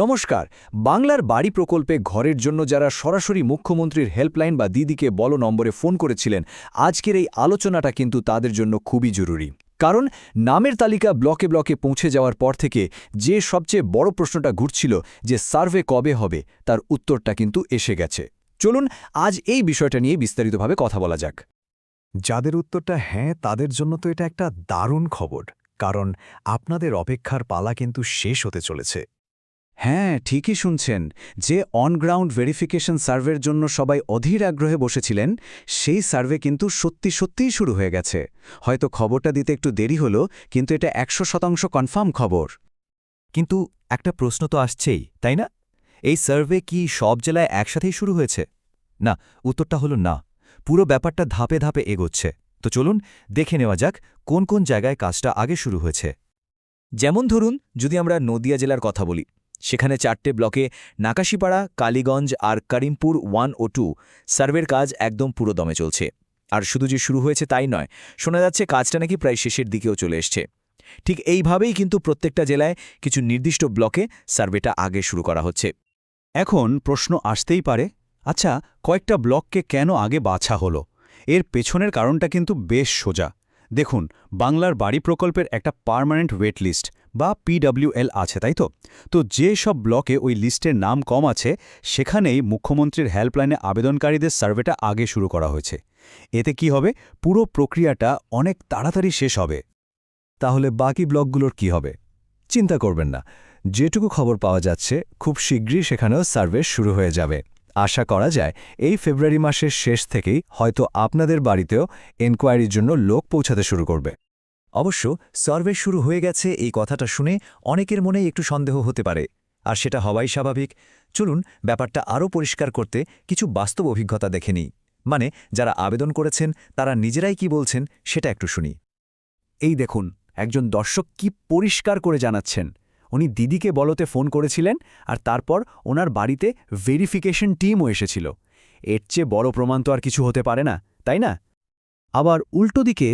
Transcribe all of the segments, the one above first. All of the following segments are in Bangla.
নমস্কার, বাংলার বাড়ি প্রকল্পে ঘরের জন্য যারা সরাসরি মুখ্যমন্ত্রীর হেল্পলাইন বা দিদিকে বলো নম্বরে ফোন করেছিলেন, আজকের এই আলোচনাটা কিন্তু তাদের জন্য খুবই জরুরি। কারণ নামের তালিকা ব্লকে ব্লকে পৌঁছে যাওয়ার পর থেকে যে সবচেয়ে বড় প্রশ্নটা ঘুরছিল যে সার্ভে কবে হবে, তার উত্তরটা কিন্তু এসে গেছে। চলুন আজ এই বিষয়টা নিয়ে বিস্তারিতভাবে কথা বলা যাক। যাদের উত্তরটা হ্যাঁ তাদের জন্য তো এটা একটা দারুণ খবর, কারণ আপনাদের অপেক্ষার পালা কিন্তু শেষ হতে চলেছে। হ্যাঁ ঠিকই শুনছেন। যে অনগ্রাউন্ড ভেরিফিকেশন সার্ভের জন্য সবাই অধীর আগ্রহে বসেছিলেন, সেই সার্ভে কিন্তু সত্যি সত্যিই শুরু হয়ে গেছে। হয়তো খবরটা দিতে একটু দেরি হলো, কিন্তু এটা একশো শতাংশ কনফার্ম খবর। কিন্তু একটা প্রশ্ন তো আসছেই, তাই না? এই সার্ভে কি সব জেলায় একসাথেই শুরু হয়েছে? না, উত্তরটা হলো না। পুরো ব্যাপারটা ধাপে ধাপে এগোচ্ছে। তো চলুন, দেখে নেওয়া যাক কোন কোন জায়গায় কাজটা আগে শুরু হয়েছে। যেমন ধরুন, যদি আমরা নদিয়া জেলার কথা বলি সেখানে চারটে ব্লকে নাকাশিপাড়া, কালীগঞ্জ আর করিমপুর ওয়ান ও টু সার্ভের কাজ একদম পুরো দমে চলছে। আর শুধু যে শুরু হয়েছে তাই নয়, শোনা যাচ্ছে কাজটা নাকি প্রায় শেষের দিকেও চলে এসছে। ঠিক এইভাবেই কিন্তু প্রত্যেকটা জেলায় কিছু নির্দিষ্ট ব্লকে সার্ভেটা আগে শুরু করা হচ্ছে। এখন প্রশ্ন আসতেই পারে আচ্ছা কয়েকটা ব্লককে কেন আগে বাছা হলো? এর পেছনের কারণটা কিন্তু বেশ সোজা। দেখুন, বাংলার বাড়ি প্রকল্পের একটা পার্মানেন্ট ওয়েট লিস্ট বা পিডব্লিউএল আছে, তাই তো? তো যে সব ব্লকে ওই লিস্টের নাম কম আছে, সেখানেই মুখ্যমন্ত্রীর হেল্পলাইনে আবেদনকারীদের সার্ভেটা আগে শুরু করা হয়েছে। এতে কি হবে? পুরো প্রক্রিয়াটা অনেক তাড়াতাড়ি শেষ হবে। তাহলে বাকি ব্লকগুলোর কি হবে? চিন্তা করবেন না। যেটুকু খবর পাওয়া যাচ্ছে, খুব শীঘ্রই সেখানেও সার্ভে শুরু হয়ে যাবে। আশা করা যায়, এই ফেব্রুয়ারি মাসের শেষ থেকেই হয়তো আপনাদের বাড়িতেও এনকোয়ারির জন্য লোক পৌঁছাতে শুরু করবে। অবশ্য সার্ভে শুরু হয়ে গেছে এই কথাটা শুনে অনেকের মনেই একটু সন্দেহ হতে পারে, আর সেটা হওয়াই স্বাভাবিক। চলুন ব্যাপারটা আরও পরিষ্কার করতে কিছু বাস্তব অভিজ্ঞতা দেখে নিই। মানে যারা আবেদন করেছেন, তারা নিজেরাই কি বলছেন সেটা একটু শুনি। এই দেখুন, একজন দর্শক কি পরিষ্কার করে জানাচ্ছেন। উনি দিদিকে বলতে ফোন করেছিলেন আর তারপর ওনার বাড়িতে ভেরিফিকেশন টিমও এসেছিল। এর চেয়ে বড় প্রমাণ তো আর কিছু হতে পারে না, তাই না? আবার উল্টো দিকে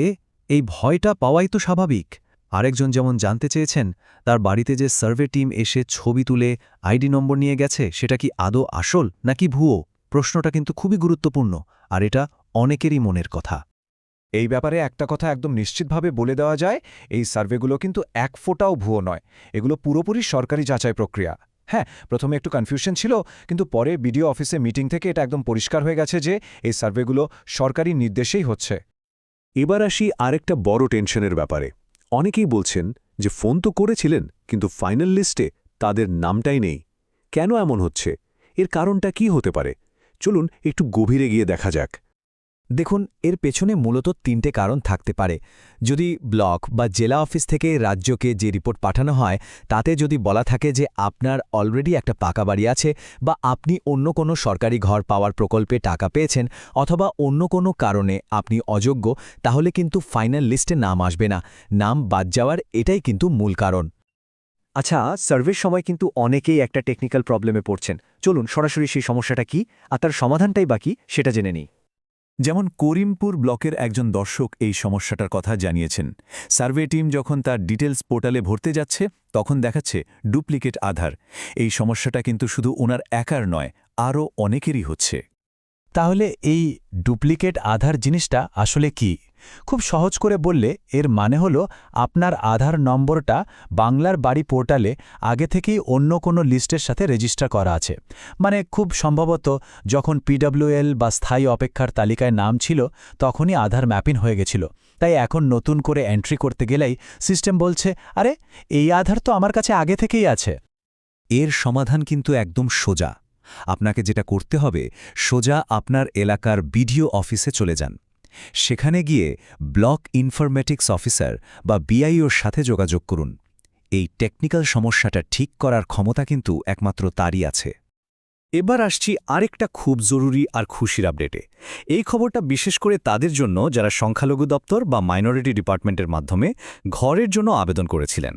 এই ভয়টা পাওয়াই তো স্বাভাবিক। আরেকজন যেমন জানতে চেয়েছেন, তার বাড়িতে যে সার্ভে টিম এসে ছবি তুলে আইডি নম্বর নিয়ে গেছে, সেটা কি আদৌ আসল নাকি ভুয়ো? প্রশ্নটা কিন্তু খুবই গুরুত্বপূর্ণ, আর এটা অনেকেরই মনের কথা। এই ব্যাপারে একটা কথা একদম নিশ্চিতভাবে বলে দেওয়া যায়, এই সার্ভেগুলো কিন্তু এক ফোটাও ভুয়ো নয়। এগুলো পুরোপুরি সরকারি যাচাই প্রক্রিয়া। হ্যাঁ প্রথমে একটু কনফিউশন ছিল, কিন্তু পরে বিডিও অফিসে মিটিং থেকে এটা একদম পরিষ্কার হয়ে গেছে যে, এই সার্ভেগুলো সরকারি নির্দেশেই হচ্ছে। এবার আসি আরেকটা বড় টেনশনের ব্যাপারে। অনেকেই বলছেন যে, ফোন তো করেছিলেন, কিন্তু ফাইনাল লিস্টে তাদের নামটাই নেই। কেন এমন হচ্ছে? এর কারণটা কি হতে পারে? চলুন একটু গভীরে গিয়ে দেখা যাক। দেখুন, এর পেছনে মূলত তিনটে কারণ থাকতে পারে। যদি ব্লক বা জেলা অফিস থেকে রাজ্যকে যে রিপোর্ট পাঠানো হয়, তাতে যদি বলা থাকে যে আপনার অলরেডি একটা পাকা বাড়ি আছে বা আপনি অন্য কোনো সরকারি ঘর পাওয়ার প্রকল্পে টাকা পেয়েছেন অথবা অন্য কোনো কারণে আপনি অযোগ্য, তাহলে কিন্তু ফাইনাল লিস্টে নাম আসবে না। নাম বাদ যাওয়ার এটাই কিন্তু মূল কারণ। আচ্ছা সার্ভের সময় কিন্তু অনেকেই একটা টেকনিক্যাল প্রবলেমে পড়ছেন। চলুন সরাসরি সেই সমস্যাটা কি আর তার সমাধানটাই বাকি সেটা জেনে নিই। যেমন করিমপুর ব্লকের একজন দর্শক এই সমস্যাটার কথা জানিয়েছেন। সার্ভে টিম যখন তার ডিটেলস পোর্টালে ভরতে যাচ্ছে, তখন দেখাচ্ছে ডুপ্লিকেট আধার। এই সমস্যাটা কিন্তু শুধু ওনার একার নয়, আরও অনেকেরই হচ্ছে। তাহলে এই ডুপ্লিকেট আধার জিনিসটা আসলে কি? খুব সহজ করে বললে এর মানে হলো আপনার আধার নম্বরটা বাংলার বাড়ি পোর্টালে আগে থেকেই অন্য কোনো লিস্টের সাথে রেজিস্টার করা আছে। মানে খুব সম্ভবত যখন পিডব্লিউএল বা স্থায়ী অপেক্ষার তালিকায় নাম ছিল তখনই আধার ম্যাপিং হয়ে গেছিল। তাই এখন নতুন করে এন্ট্রি করতে গেলেই সিস্টেম বলছে, আরে, এই আধার তো আমার কাছে আগে থেকেই আছে। এর সমাধান কিন্তু একদম সোজা। আপনাকে যেটা করতে হবে, সোজা আপনার এলাকার বিডিও অফিসে চলে যান। সেখানে গিয়ে ব্লক ইনফরমেটিক্স অফিসার বা বিআইওর সাথে যোগাযোগ করুন। এই টেকনিক্যাল সমস্যাটা ঠিক করার ক্ষমতা কিন্তু একমাত্র তারই আছে। এবার আসছি আরেকটা খুব জরুরি আর খুশির আপডেটে। এই খবরটা বিশেষ করে তাদের জন্য যারা সংখ্যালঘু দপ্তর বা মাইনরিটি ডিপার্টমেন্টের মাধ্যমে ঘরের জন্য আবেদন করেছিলেন।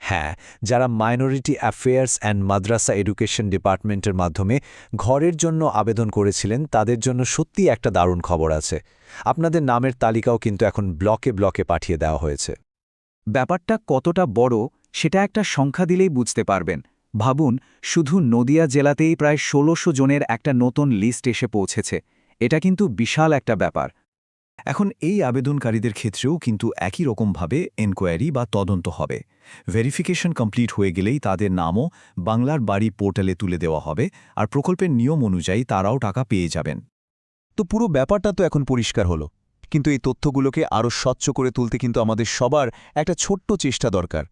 হ্যাঁ যারা minority affairs and madrasa education ডিপার্টমেন্টের মাধ্যমে ঘরের জন্য আবেদন করেছিলেন, তাদের জন্য সত্যি একটা দারুণ খবর আছে। আপনাদের নামের তালিকাও কিন্তু এখন ব্লকে ব্লকে পাঠিয়ে দেওয়া হয়েছে। ব্যাপারটা কতটা বড়, সেটা একটা সংখ্যা দিলেই বুঝতে পারবেন। ভাবুন, শুধু নদিয়া জেলাতেই প্রায় ষোলোশো জনের একটা নতুন লিস্ট এসে পৌঁছেছে। এটা কিন্তু বিশাল একটা ব্যাপার। এখন এই আবেদনকারীদের ক্ষেত্রেও কিন্তু একই রকমভাবে এনকোয়ারি বা তদন্ত হবে। ভেরিফিকেশন কমপ্লিট হয়ে গেলেই তাদের নামও বাংলার বাড়ি পোর্টালে তুলে দেওয়া হবে আর প্রকল্পের নিয়ম অনুযায়ী তারাও টাকা পেয়ে যাবেন। তো পুরো ব্যাপারটা তো এখন পরিষ্কার হলো। কিন্তু এই তথ্যগুলোকে আরও স্বচ্ছ করে তুলতে কিন্তু আমাদের সবার একটা ছোট্ট চেষ্টা দরকার।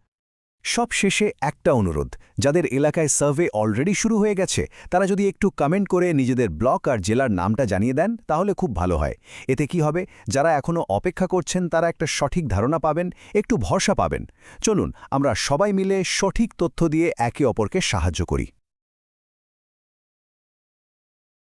সব শেষে একটা অনুরোধ, যাদের এলাকায় সার্ভে অলরেডি শুরু হয়ে গেছে, তারা যদি একটু কমেন্ট করে নিজেদের ব্লক আর জেলার নামটা জানিয়ে দেন, তাহলে খুব ভালো হয়। এতে কি হবে? যারা এখনও অপেক্ষা করছেন, তারা একটা সঠিক ধারণা পাবেন, একটু ভরসা পাবেন। চলুন, আমরা সবাই মিলে সঠিক তথ্য দিয়ে একে অপরকে সাহায্য করি।